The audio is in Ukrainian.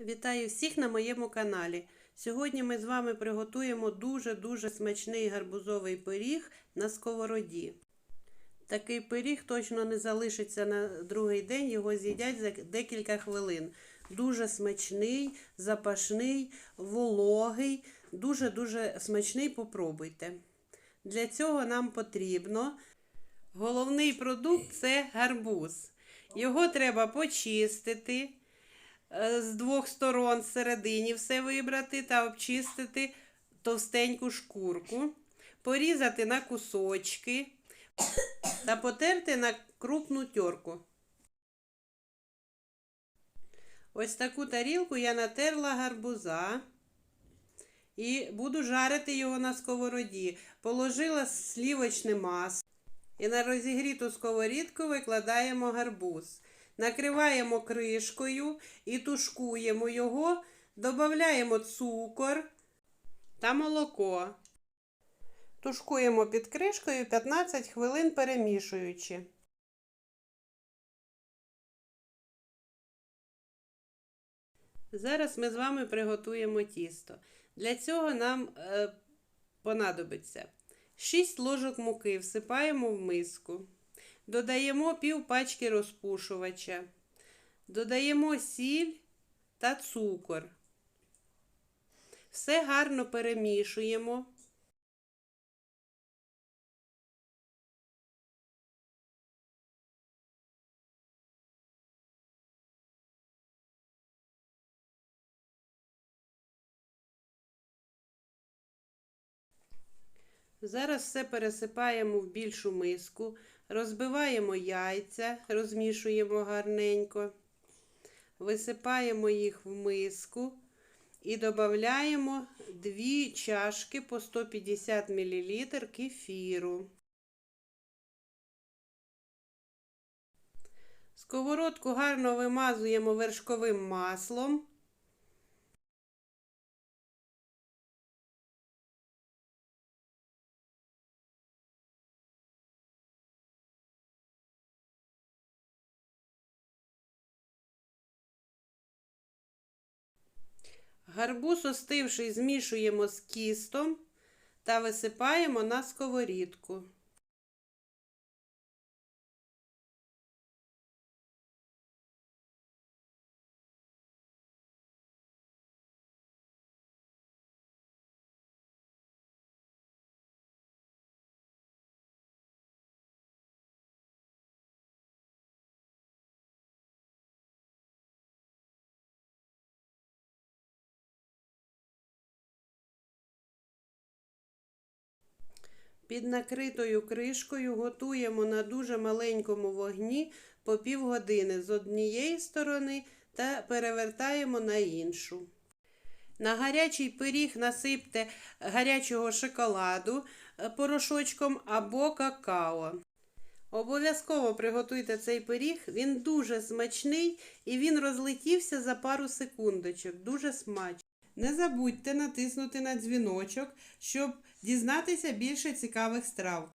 Вітаю всіх на моєму каналі. Сьогодні ми з вами приготуємо дуже-дуже смачний гарбузовий пиріг на сковороді. Такий пиріг точно не залишиться на другий день, його з'їдять за декілька хвилин. Дуже смачний, запашний, вологий, дуже-дуже смачний, попробуйте. Для цього нам потрібно головний продукт це гарбуз. Його треба почистити з двох сторон всередині все вибрати та обчистити товстеньку шкурку, порізати на кусочки та потерти на крупну терку. Ось таку тарілку я натерла гарбуза і буду жарити його на сковороді. Положила слівочне масло і на розігріту сковорідку викладаємо гарбуз. Накриваємо кришкою і тушкуємо його, додаємо цукор та молоко. Тушкуємо під кришкою 15 хвилин перемішуючи. Зараз ми з вами приготуємо тісто. Для цього нам е, понадобиться 6 ложок муки всипаємо в миску. Додаємо пів пачки розпушувача. Додаємо сіль та цукор. Все гарно перемішуємо. Зараз все пересипаємо в більшу миску, розбиваємо яйця, розмішуємо гарненько, висипаємо їх в миску і додаємо 2 чашки по 150 мл кефіру. Сковородку гарно вимазуємо вершковим маслом. Гарбуз остивший змішуємо з кістом та висипаємо на сковорідку. Під накритою кришкою готуємо на дуже маленькому вогні по півгодини з однієї сторони та перевертаємо на іншу. На гарячий пиріг насипте гарячого шоколаду порошочком або какао. Обов'язково приготуйте цей пиріг, він дуже смачний і він розлетівся за пару секундочок. Дуже смачний. Не забудьте натиснути на дзвіночок, щоб дізнатися більше цікавих страв.